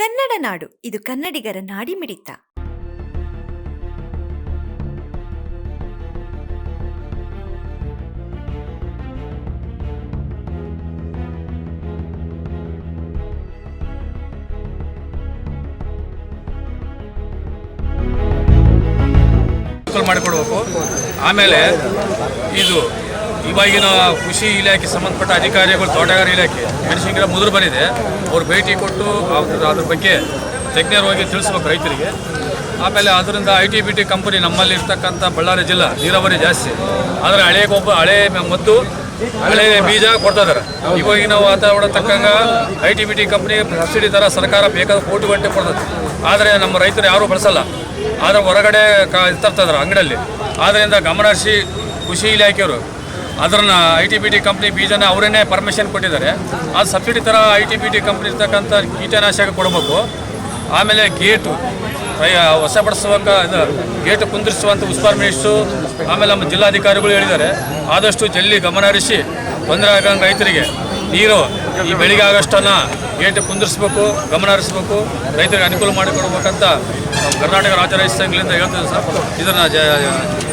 ಕನ್ನಡ ನಾಡು. ಇದು ಕನ್ನಡಿಗರ ನಾಡಿ ಮಿಡಿತ. ಮಾಡಿಕೊಡ್ಬೇಕು. ಆಮೇಲೆ ಇದು ಇವಾಗಿನ ಕೃಷಿ ಇಲಾಖೆ ಸಂಬಂಧಪಟ್ಟ ಅಧಿಕಾರಿಗಳು ತೋಟಗಾರ ಇಲಾಖೆ ಮೆಣಸಿನಗಿರ ಮುದುರು ಬಂದಿದೆ. ಅವ್ರು ಭೇಟಿ ಕೊಟ್ಟು ಅದ್ರ ಬಗ್ಗೆ ತಜ್ಞರು ಹೋಗಿ ತಿಳಿಸ್ಬೇಕು ರೈತರಿಗೆ. ಆಮೇಲೆ ಅದರಿಂದ I T B T company ನಮ್ಮಲ್ಲಿ ಇರ್ತಕ್ಕಂಥ ಬಳ್ಳಾರಿ ಜಿಲ್ಲಾ ನೀರಾವರಿ ಜಾಸ್ತಿ. ಆದರೆ ಹಳೆ ಗೊಬ್ಬರ ಹಳೆ ಮದ್ದು, ಹಳೆ ಬೀಜ ಕೊಡ್ತಾ ಇದ್ದಾರೆ ಇವಾಗಿನ ವಾತಾವರಣ ತಕ್ಕಂಗೆ I T B T company subsidy ಥರ ಸರ್ಕಾರ ಬೇಕಾದ ಕೋಟಿ ಗಂಟೆ ಕೊಡ್ತದೆ. ಆದರೆ ನಮ್ಮ ರೈತರು ಯಾರೂ ಬಳಸಲ್ಲ. ಆದರೆ ಹೊರಗಡೆ ಕ ತರ್ತಿದ್ದಾರೆ ಅಂಗಡಿಯಲ್ಲಿ. ಆದ್ದರಿಂದ ಗಮನ ಹರಿಸಿ ಕೃಷಿ ಇಲಾಖೆಯವರು ಅದನ್ನ I T B T company ಬೀಜನ ಅವರೇನೆ ಪರ್ಮಿಷನ್ ಕೊಟ್ಟಿದ್ದಾರೆ. ಆ ಸಬ್ಸಿಡಿ ಥರ I T B T company ಇರ್ತಕ್ಕಂಥ ಕೀಟನಾಶಕ ಕೊಡಬೇಕು. ಆಮೇಲೆ ಗೇಟು ಹೊಸ ಪಡಿಸುವ ಇದು, ಗೇಟ್ ಕುಂದಿರಿಸುವಂಥ ಉಸ್ತುವಾರಿ ಮಿನಿಸ್ಟ್ರು ಆಮೇಲೆ ನಮ್ಮ ಜಿಲ್ಲಾಧಿಕಾರಿಗಳು ಹೇಳಿದ್ದಾರೆ. ಆದಷ್ಟು ಜಲ್ಲಿ ಗಮನ ಹರಿಸಿ ತೊಂದರೆ ಆಗಂಗೆ ರೈತರಿಗೆ ನೀರು ಈ ಬೆಳಿಗ್ಗೆ ಆಗಷ್ಟನ್ನ ಗೇಟ್ ಕುಂದಿರಿಸ್ಬೇಕು ಗಮನ ಹರಿಸ್ಬೇಕು ರೈತರಿಗೆ ಅನುಕೂಲ ಮಾಡಿಕೊಡ್ಬೇಕಂತ ಕರ್ನಾಟಕ ರಾಜ್ಯ ರೈತ ಸಂಘದಿಂದ ಹೇಳ್ತೀವಿ ಸರ್. ಇದನ್ನು ಜ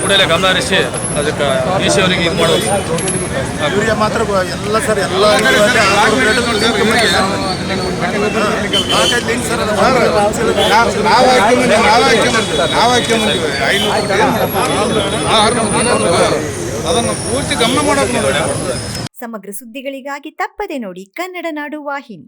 ಕೂಡಲೇ ಗಮನ ಹರಿಸಿ ಅದಕ್ಕೆ ಡಿ ಸಿ ಅವರಿಗೆ ಇದು ಮಾಡೋದು ಯೂರಿಯಾ ಮಾತ್ರ ಎಲ್ಲ ಸರ್ ಎಲ್ಲ ಅದನ್ನು ಪೂರ್ತಿ ಗಮನ ಸಮಗ್ರ ಸುದ್ದಿಗಳಿಗಾಗಿ ತಪ್ಪದೆ ನೋಡಿ ಕನ್ನಡ ನಾಡು ವಾಹಿನಿ.